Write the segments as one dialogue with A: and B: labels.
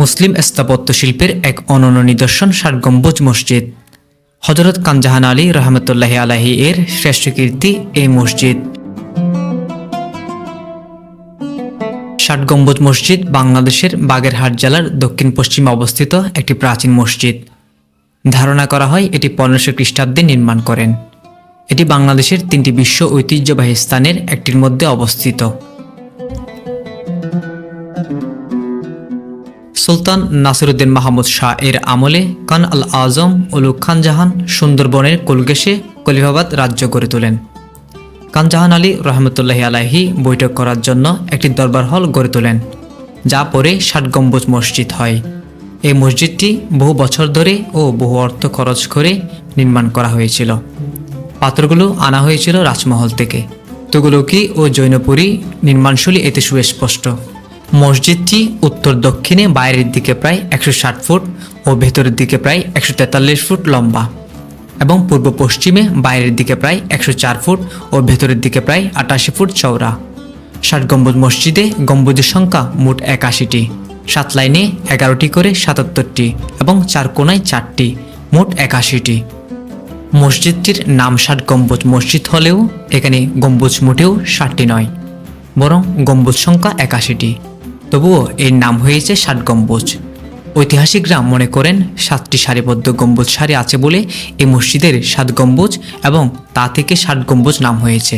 A: মুসলিম স্থাপত্য শিল্পের এক অনন্য নিদর্শন ষাট গম্বুজ মসজিদ। হজরত কানজাহান আলী রহমতুল্লাহ আলাহি এর শ্রেষ্ঠ কীর্তি এই মসজিদ। ষাট গম্বুজ মসজিদ বাংলাদেশের বাগেরহাট জেলার দক্ষিণ পশ্চিমে অবস্থিত একটি প্রাচীন মসজিদ। ধারণা করা হয় এটি পনেরোশো খ্রিস্টাব্দে নির্মাণ করেন। এটি বাংলাদেশের তিনটি বিশ্ব ঐতিহ্যবাহী স্থানের একটির মধ্যে অবস্থিত। সুলতান নাসিরুদ্দিন মাহমুদ শাহ এর আমলে কান আল আজম উলুক খান জাহান সুন্দরবনের কুলগেশে কলিফাবাদ রাজ্য গড়ে তোলেন। খানজাহান আলী রহমতুল্লাহ আলাহি বৈঠক করার জন্য একটি দরবার হল গড়ে তোলেন, যা পরে ষাট গম্বুজ মসজিদ হয়। এই মসজিদটি বহু বছর ধরে ও বহু অর্থ খরচ করে নির্মাণ করা হয়েছিল। পাথরগুলো আনা হয়েছিল রাজমহল থেকে। তুগুলকি ও জৈনপুরী নির্মাণশৈলী এতে সুস্পষ্ট। মসজিদটি উত্তর দক্ষিণে বাইরের দিকে প্রায় একশো ষাট ফুট ও ভেতরের দিকে প্রায় একশো তেতাল্লিশ ফুট লম্বা এবং পূর্ব পশ্চিমে বাইরের দিকে প্রায় একশো চার ফুট ও ভেতরের দিকে প্রায় আটাশি ফুট চওড়া। ষাট গম্বুজ মসজিদে গম্বুজের সংখ্যা মোট একাশিটি। সাত লাইনে এগারোটি করে সাতাত্তরটি এবং চার কোনায় চারটি, মোট একাশিটি। মসজিদটির নাম ষাট গম্বুজ মসজিদ হলেও এখানে গম্বুজ মোটেও ষাটটি নয়, বরং গম্বুজ সংখ্যা একাশিটি। তবুও এর নাম হয়েছে ষাট গম্বুজ। ঐতিহাসিকরা মনে করেন সাতটি সারিবদ্ধ গম্বুজ সারি আছে বলে এই মসজিদের সাত গম্বুজ এবং তা থেকে ষাট গম্বুজ নাম হয়েছে।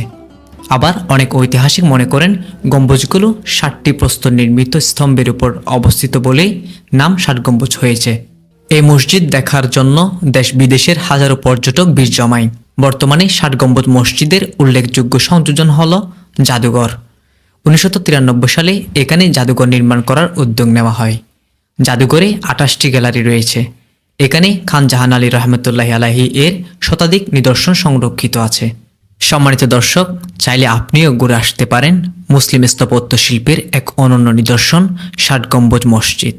A: আবার অনেক ঐতিহাসিক মনে করেন গম্বুজগুলো ষাটটি প্রস্তর নির্মিত স্তম্ভের উপর অবস্থিত বলেই নাম ষাট গম্বুজ হয়েছে। এই মসজিদ দেখার জন্য দেশ বিদেশের হাজারো পর্যটক ভিড় জমায়। বর্তমানে ষাট গম্বুজ মসজিদের উল্লেখযোগ্য সংযোজন হল জাদুঘর। উনিশশো তিরানব্বই সালে এখানে জাদুঘর নির্মাণ করার উদ্যোগ নেওয়া হয়। জাদুঘরে আঠাশটি গ্যালারি রয়েছে। এখানে খান জাহান আলী রহমতুল্লাহ আলাহি এর শতাধিক নিদর্শন সংরক্ষিত আছে। সম্মানিত দর্শক, চাইলে আপনিও ঘুরে আসতে পারেন মুসলিম স্থাপত্য শিল্পের এক অনন্য নিদর্শন ষাট গম্বুজ মসজিদ।